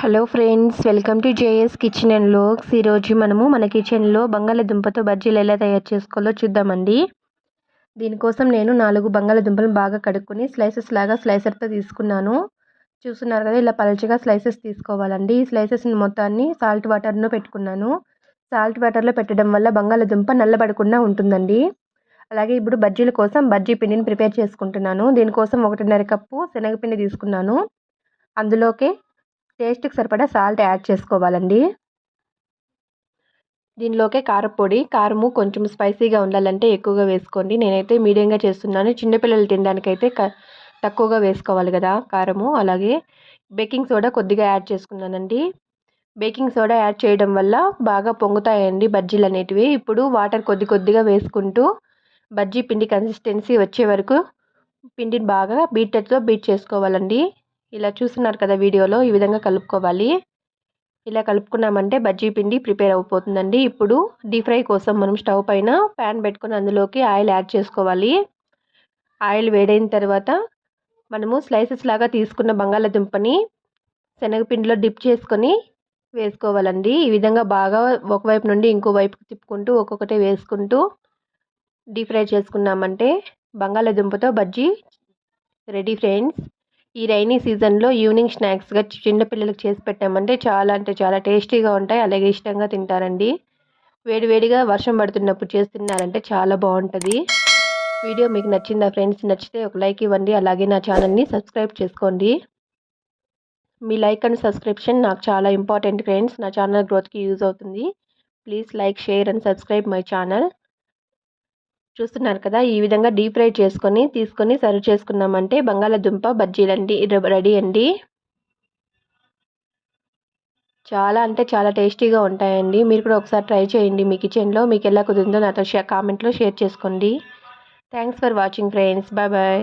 Hello friends welcome to JS kitchen and vlogs ఈరోజు మనము మన కిచెన్లో బంగాళదుంపతో బజ్జీలు ఎలా తయారు చేసుకోవాలో చూద్దామండి. దీనికోసం నేను నాలుగు బంగాళదుంపలు బాగా కడుక్కొని స్లైసెస్ లాగా స్లైసర్తో తీసుకున్నాను. చూస్తున్నారు కదా ఇలా పలచగా స్లైసెస్ తీసుకోవాలండి. ఈ స్లైసెస్ని మొత్తాన్ని సాల్ట్ వాటర్లో పెట్టుకున్నాను. సాల్ట్ వాటర్లో పెట్టడం వల్ల బంగాళదుంప నల్లబడకుండా ఉంటుందండి. అలాగే ఇప్పుడు బజ్జీల కోసం బజ్జీ పిండిని ప్రిపేర్ చేసుకుంటున్నాను. దీనికోసం ఒకటిన్నర కప్పు శనగపిండి తీసుకున్నాను. అందులోకి టేస్ట్కి సరిపడా సాల్ట్ యాడ్ చేసుకోవాలండి. దీనిలోకే కారపొడి కారము కొంచెం స్పైసీగా ఉండాలంటే ఎక్కువగా వేసుకోండి. నేనైతే మీడియంగా చేస్తున్నాను. చిన్నపిల్లలు తినడానికైతే తక్కువగా వేసుకోవాలి కదా కారము. అలాగే బేకింగ్ సోడా కొద్దిగా యాడ్ చేసుకున్నానండి. బేకింగ్ సోడా యాడ్ చేయడం వల్ల బాగా పొంగుతాయండి బజ్జీలు అనేటివి. ఇప్పుడు వాటర్ కొద్ది కొద్దిగా వేసుకుంటూ బజ్జీ పిండి కన్సిస్టెన్సీ వచ్చే వరకు పిండిని బాగా బీటర్తో బీట్ చేసుకోవాలండి. ఇలా చూస్తున్నారు కదా వీడియోలో ఈ విధంగా కలుపుకోవాలి. ఇలా కలుపుకున్నామంటే బజ్జీ పిండి ప్రిపేర్ అయిపోతుందండి. ఇప్పుడు డీప్ ఫ్రై కోసం మనం స్టవ్ పైన ప్యాన్ పెట్టుకొని అందులోకి ఆయిల్ యాడ్ చేసుకోవాలి. ఆయిల్ వేడైన తర్వాత మనము స్లైసెస్ లాగా తీసుకున్న బంగాళాదుంపని శనగపిండిలో డిప్ చేసుకొని వేసుకోవాలండి. ఈ విధంగా బాగా ఒకవైపు నుండి ఇంకో వైపు తిప్పుకుంటూ ఒక్కొక్కటే వేసుకుంటూ డీప్ ఫ్రై చేసుకున్నామంటే బంగాళదుంపతో బజ్జీ రెడీ ఫ్రెండ్స్. ఈ రైనీ సీజన్లో ఈవినింగ్ స్నాక్స్గా చిన్నపిల్లలకు చేసి పెట్టామంటే చాలా అంటే చాలా టేస్టీగా ఉంటాయి అలాగే ఇష్టంగా తింటారండి. వేడివేడిగా వర్షం పడుతున్నప్పుడు చేసి తిన్నారంటే చాలా బాగుంటుంది. వీడియో మీకు నచ్చిందా ఫ్రెండ్స్? నచ్చితే ఒక లైక్ ఇవ్వండి అలాగే నా ఛానల్ని సబ్స్క్రైబ్ చేసుకోండి. మీ లైక్ అండ్ సబ్స్క్రిప్షన్ నాకు చాలా ఇంపార్టెంట్ ఫ్రెండ్స్ నా ఛానల్ గ్రోత్కి యూజ్ అవుతుంది. Please like share and subscribe my channel. చూస్తున్నారు కదా ఈ విధంగా డీప్ ఫ్రై చేసుకొని తీసుకొని సర్వ్ చేసుకున్నామంటే బంగాళాదుంప బజ్జీలండి రెడీ అండి. చాలా అంటే చాలా టేస్టీగా ఉంటాయండి. మీరు కూడా ఒకసారి ట్రై చేయండి మీ కిచెన్లో. మీకు ఎలా కుదిరిందో నాతో షే కామెంట్లో షేర్ చేసుకోండి. Thanks for watching friends. Bye bye.